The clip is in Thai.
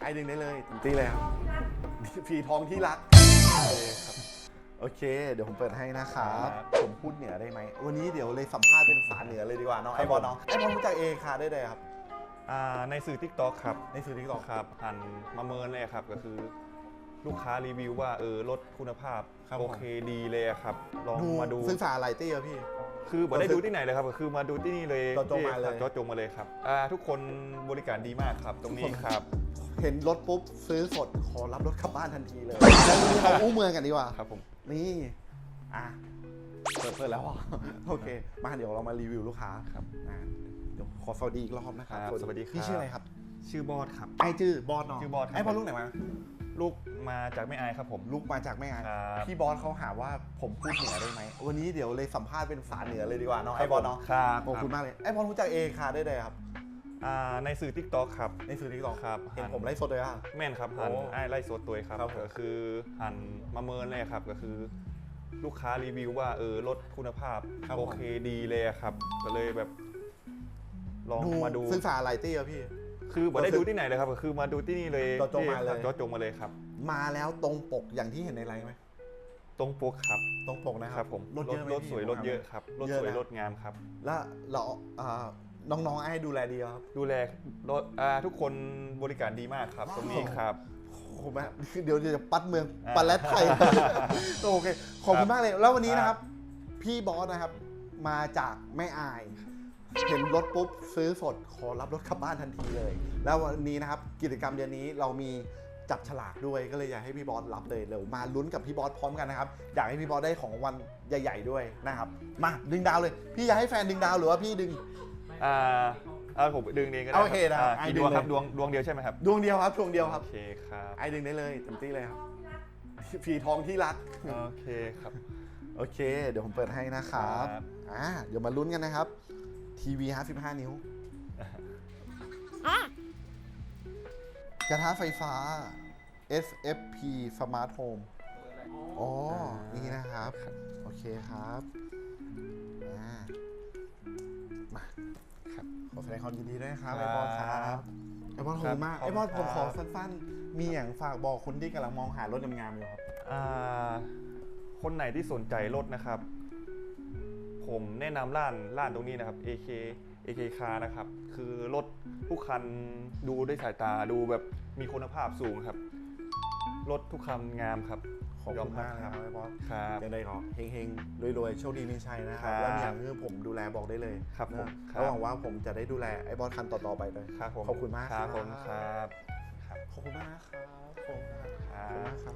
ไอดึงได้เลยเต็มที่เลยครับพีทองที่รักโอเค เดี๋ยวผมเปิดให้นะครับผมพูดเหนือได้ไหมวันนี้เดี๋ยวเลยสัมภาษณ์เป็นภาษาเหนือเลยดีกว่าเนาะไอบอลเนาะไอบอลรู้จักเอคาได้เลยครับอ่าในสื่อ t ิ k t o k ครับในสื่อที่ตอกครับหันมาเมินเลยครับก็คือลูกค้ารีวิวว่าเออรถคุณภาพครับโอเคดีเลยอะครับลองดูมาดูศึกษาอะไรตี้อะพี่ คือบ่ได้ดูที่ไหนเลยครับก็คือมาดูที่นี่เลยเจาะจงมาเลยครับเจาะจงมาเลยครับอ่าทุกคนบริการดีมากครับ ตรงนี้ทุกคนครับ เห็นรถปุ๊บซื้อสดขอรับรถกลับบ้านทันทีเลยแล้ววันนี้เราอู้เมืองกันดีกว่า ครับผม นี่อะเปิดเปิดแล้วเหรอโอเค มาเดี๋ยวเรามารีวิวลูกค้าครับอะเดี๋ยวขอสวัสดีอีกรอบนะครับครับสวัสดีครับ พี่ชื่ออะไรครับ ชื่อบอสครับไอจื้อบอสเนาะชื่อบอสครับ ไอบอสลูกไหนมา ลูกมาจากไม่อายครับผม ลูกมาจากแม่งานครับ พี่บอสเขาหาว่าผมพูดเหนือได้ไหม วันนี้เดี๋ยวเลยสัมภาษณ์เป็นภาษาเหนือเลยดีกว่าเนาะไอบอสเนาะครับขอบคุณมากเลยไอบอสรู้จักเอคาได้เลยครับอ่าในสื่อ t ิ k t o k ครับ ในสื่อที่ตอกครับเห็นหันผมไลฟ์สดเลยอะแม่นครับหันโอ้ไอ้ไล่สดตัวครับครับผมก็คือหันมาเมินเลยครับก็คือ ลูกค้ารีวิวว่าเออรถคุณภาพครับผมโอเคดีเลยอะครับ ก็เลยแบบลองมาดูศึกษาอะไรตี้อะพี่ คือบ่ได้ดูที่ไหนเลยครับก็คือมาดูที่นี่เลยเจาะจงมาเลยเจาะจงมาเลยครับ มาแล้วตรงปกอย่างที่เห็นในไลน์ไหมตรงปกครับตรงปกนะคครัรับบผมรถเยอะไหมรถพี่สวยรถเยอะครับรถเยอะสวยนะรถงามครับ แล้วเราอ่าน้องๆให้ดูแลดีครับ ดูแลรถอ่าทุกคนบริการดีมากครับ ตรงนี้ครับขอบคุณมากคือเดี๋ยวจะปัดเมืองอ่าปัดแลดไทยโอเคขอบคุณมากเลย แล้ววันนี้ครับนะครับ พี่บอสนะครับ มาจากแม่อาย เห็นรถปุ๊บซื้อสดขอรับรถกลับบ้านทันทีเลย แล้ววันนี้นะครับกิจกรรมเดือนนี้เรามีจับฉลากด้วยก็เลยอยากให้พี่บอสรับเลยเดี๋ยวมาลุ้นกับพี่บอสพร้อมกันนะครับอยากให้พี่บอสได้ของรางวัลใหญ่ ๆ ด้วยนะครับมาดึงดาวเลย พี่อยากให้แฟนดึงดาวหรือว่าพี่ดึง อ่าเอาผมดึงเองก็ได้โอเคได้อ่าไอ้กี่ดึดงวงครับเลยดวงดวงเดียวใช่ไหมครับดวงเดียวครับดวงเดียวครับ โอเคครับ ไอดึงได้เลยเต็มที่เลยครับผีทองที่รัก โอเคครับ โอเค เดี๋ยวผมเปิดให้นะครับ ครับ อ่า เดี๋ยวมาลุ้นกันนะครับ ทีวี 55 นิ้ว กระทะไฟฟ้า SFP Smart Home อ๋อ นี่นะครับ โอเคครับอ่ามา ครับ ขอแสดงความยินดีด้วยนะครับคไอรับบอลครับไอบอลขอบคุณมากครับไอบอลขผอบมคุณขอครับสั้นๆ มีอย่างฝากบอกคนที่กำลังมองหารถงามๆอยู่ครับ อ่า คนไหนที่สนใจรถนะครับ ผมแนะนำร้านร้านตรงนี้นะครับ AK AK Car นะครับ คือรถทุกคันดูด้วยสายตาดูแบบมีคุณภาพสูงครับ รถทุกคันงามครับขอบยอคุมณรับมากนะครับไอบอลครับยังไงก็เฮงๆรวยๆโชคดีมีชัยนะคครัรับบแล้วมีอย่างที่ผมดูแลบอกได้เลยครับผมนะครับแล้วหวังว่าผมจะได้ดูแลไอ้บอสคันต่อๆไปเลยครับผมขอบคุณมากครับครับผมครับครับขอบคุณมากนะครับขอบคุณมากครัขอบคุณบมากครับ